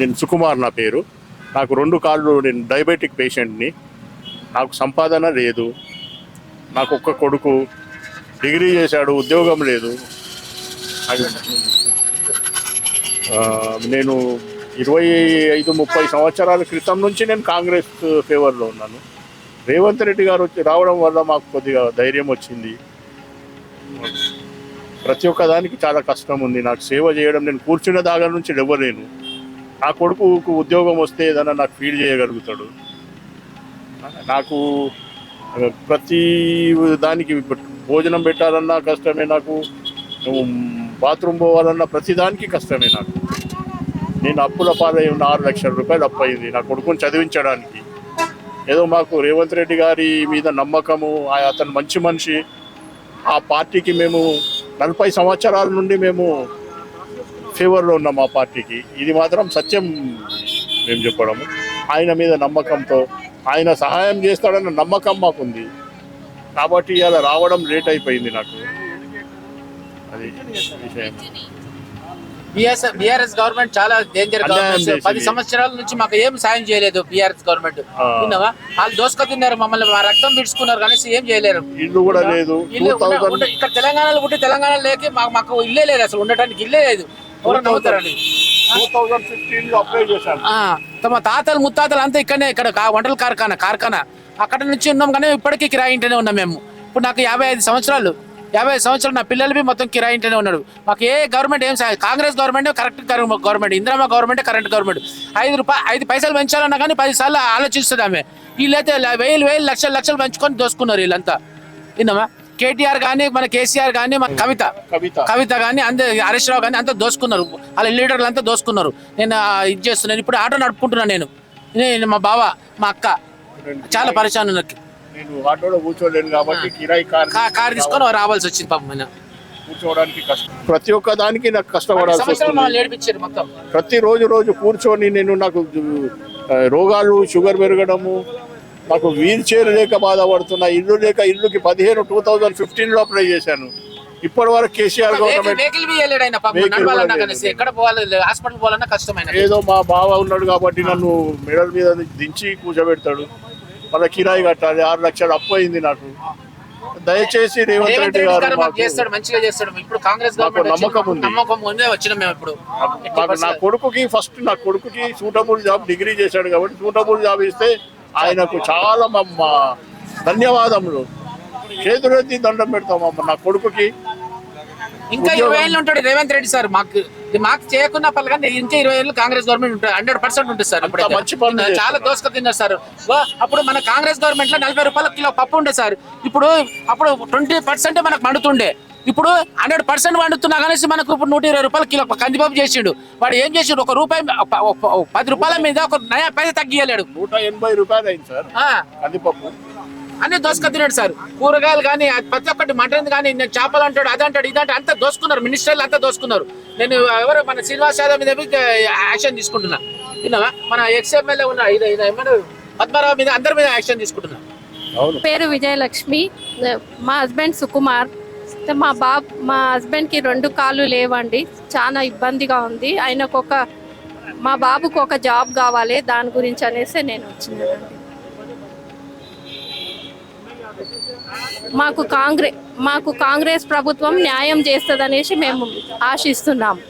నేను సుకుమార్ నా పేరు. నాకు రెండు కాళ్ళు నేను డయాబెటిక్ పేషెంట్ని నాకు సంపాదన లేదు. నాకు ఒక్క కొడుకు. డిగ్రీ చేశాడు ఉద్యోగం లేదు. నేను ఇరవై ఐదు ముప్పై సంవత్సరాల క్రితం నుంచి నేను కాంగ్రెస్ ఫేవర్లో ఉన్నాను. రేవంత్ రెడ్డి గారు వచ్చి రావడం వల్ల మాకు కొద్దిగా ధైర్యం వచ్చింది. ప్రతి ఒక్క దానికి చాలా కష్టం ఉంది. నాకు సేవ చేయడం నేను కూర్చున్న దాగా నుంచి ఇవ్వలేను నా కొడుకుకు ఉద్యోగం వస్తే ఏదైనా నాకు ఫీడ్ చేయగలుగుతాడు. నాకు ప్రతి దానికి భోజనం పెట్టాలన్నా కష్టమే నాకు. బాత్రూమ్ పోవాలన్నా ప్రతిదానికి కష్టమే నాకు. నేను అప్పుల పాలై ఉన్న ఆరు లక్షల రూపాయలు అప్పు అయింది నా కొడుకుని చదివించడానికి. ఏదో మాకు రేవంత్ రెడ్డి గారి మీద నమ్మకము. ఆ- అతను మంచి మనిషి. ఆ పార్టీకి మేము నలభై సంవత్సరాల నుండి మేము ఫేవర్లో ఉన్నాం ఆ పార్టీకి. ఇది మాత్రం సత్యం మేము చెప్పడము. ఆయన మీద నమ్మకంతో ఆయన సహాయం చేస్తాడన్న నమ్మకం మాకుంది. కాబట్టి ఇలా రావడం లేట్ అయిపోయింది నాకు. అది విషయం. బిఆర్ఎస్ గవర్నమెంట్ చాలా డేంజర్ గవర్నమెంట్. పది సంవత్సరాల నుంచి మాకు ఏం సాయం చేయలేదు బిఆర్ఎస్ గవర్నమెంట్. విన్నావా? వాళ్ళు దోసుక తిన్నారు మమ్మల్ని మా రక్తం పిడుచుకున్నారు కానీ ఏం చేయలేరు. ఇల్లు కూడా లేదు. ఇల్లు ఇక్కడ తెలంగాణలో ఉంటే తెలంగాణ లేక మాకు మాకు ఇల్లే లేదు అసలు. ఉండటానికి ఇల్లే లేదు. తమ తాతలు ముత్తాతలు అంతా ఇక్కడనే ఇక్కడ వంటల కార్ఖానా కార్ఖానా. అక్కడ నుంచి ఉన్నాం కానీ ఇప్పటికీ కిరాయి ఇంటనే ఉన్నాం మేము. ఇప్పుడు నాకు యాభై ఐదు సంవత్సరాలు. యాభై ఐదు సంవత్సరాలు నా పిల్లలు మొత్తం కిరాయి ఇంటనే ఉన్నాడు. మాకు ఏ గవర్నమెంట్ ఏం సహాయం Congress government correct government Indiramma government current government. ఐదు రూపాయలు ఐదు పైసలు పెంచాలన్నా కానీ పది సార్లు ఆలోచిస్తుంది ఆమె. వీళ్ళైతే వేలు వేలు లక్షలు లక్షలు పెంచుకొని దోసుకున్నారు వీళ్ళంతా. విన్నామా? కేటీఆర్ కానీ మన కేసీఆర్ కానీ మన కవిత. కవిత. కానీ అంతే హరీష్ రావు కానీ అంతా దోసుకున్నారు. వాళ్ళ లీడర్లు అంతా దోసుకున్నారు. నేను ఇది చేస్తున్నాను. ఇప్పుడు ఆటో నడుపుకుంటున్నాను నేను. నేను మా బావ మా అక్క చాలా పరిశాన్ నాకు నేను ఆటోలో కూర్చోలేను కాబట్టి కిరాయి కార్ తీసుకొని రావాల్సి వచ్చింది పాపం ఆయన. కూర్చోవడానికి కష్టం. ప్రతి ఒక్క దానికి నాకు కష్టపడాల్సి వస్తుంది. ప్రతి రోజు రోజు కూర్చొని నేను నాకు రోగాలు షుగర్ పెరగడము నాకు వీల్ చైర్ లేక బాధపడుతున్నా ఇల్లు లేక ఇల్లుకి పదిహేను టూ థౌజండ్ ఫిఫ్టీన్లో అప్లై చేశాను. ఇప్పటి వరకు కేసీఆర్ గవర్నమెంట్ ఏదో మా బావ ఉన్నాడు కాబట్టి నన్ను మెడల్ మీద దించి కూర్చోబెడతాడు మళ్ళీ కిరాయి కట్టాలి ఆరు లక్షలు అప్పు అయింది నాకు. దయచేసి రేవంత్ రెడ్డి గారు చేస్తాడు మంచిగా చేస్తాడు. ఇప్పుడు కాంగ్రెస్ నమ్మకం. ఉంది. నమ్మకం ఉందే వచ్చినాం మేము ఇప్పుడు. నా కొడుకుకి ఫస్ట్ నా కొడుకుకి సూటబుల్ జాబ్ డిగ్రీ చేశాడు కాబట్టి సూటబుల్ జాబ్ ఇస్తే ఆయనకు చాలా మా ధన్యవాదములు. చేతులెత్తి దండం పెడతామమ్మ నా కొడుకుకి. ఇంకా ఇరవై ఏళ్ళు ఉంటాడు రేవంత్ రెడ్డి సార్ మాకు మాకు చేయకుండా పర్లేదు కానీ ఇంకా ఇరవై ఏళ్ళు కాంగ్రెస్ గవర్నమెంట్ ఉంటుంది హండ్రెడ్ పర్సెంట్ ఉంటుంది సార్ ఇప్పుడు మంచి పనులు చాలా. దోసుక తిన్నారు సార్. అప్పుడు మన కాంగ్రెస్ గవర్నమెంట్లో నలభై రూపాయల కిలో పప్పు ఉండే సార్. ఇప్పుడు అప్పుడు ట్వంటీ పర్సెంట్ మనకు మండుతుండే. ఇప్పుడు హండ్రెడ్ పర్సెంట్ వండుతున్నా కానీ మనకు ఇప్పుడు నూట ఇరవై రూపాయల కిలో కందిపప్పు చేసిండు. వాడు ఏం చేసిండు? ఒక రూపాయి పది రూపాయల మీద ఒక నయా పైస తగ్గియలేడు. నూట ఎనభై రూపాయలు అయింది సార్. ఆ, కందిపప్పు. అన్ని దోసుక తిన్నాడు సార్. కూరగాయలు కానీ ప్రతి ఒక్కటి మటన్ కానీ నేను చేపలు అంటాడు అది అంటాడు ఇది అంటాడు అంతా దోసుకున్నారు. మినిస్టర్లు అంతా దోసుకున్నారు. నేను ఎవరు? మన శ్రీనివాస్ యాదవ్ మీద యాక్షన్ తీసుకుంటున్నా. విన్నావా? మన ఎక్స్ఎంఎల్ఏ ఉన్న ఇది ఏమన్నా పద్మారావు మీద అందరి మీద యాక్షన్ తీసుకుంటున్నా. అవును. పేరు విజయలక్ష్మి. మా హస్బెండ్ సుకుమార్. మా బాబ్ మా హస్బెండ్కి రెండు కాళ్ళు లేవండి. చాలా ఇబ్బందిగా ఉంది. ఆయనకు ఒక మా బాబుకు ఒక జాబ్ కావాలి. దాని గురించి అనేసి నేను వచ్చినానండి. మాకు కాంగ్రెస్ మాకు కాంగ్రెస్ ప్రభుత్వం న్యాయం చేస్తుందనేసి మేము ఆశిస్తున్నాము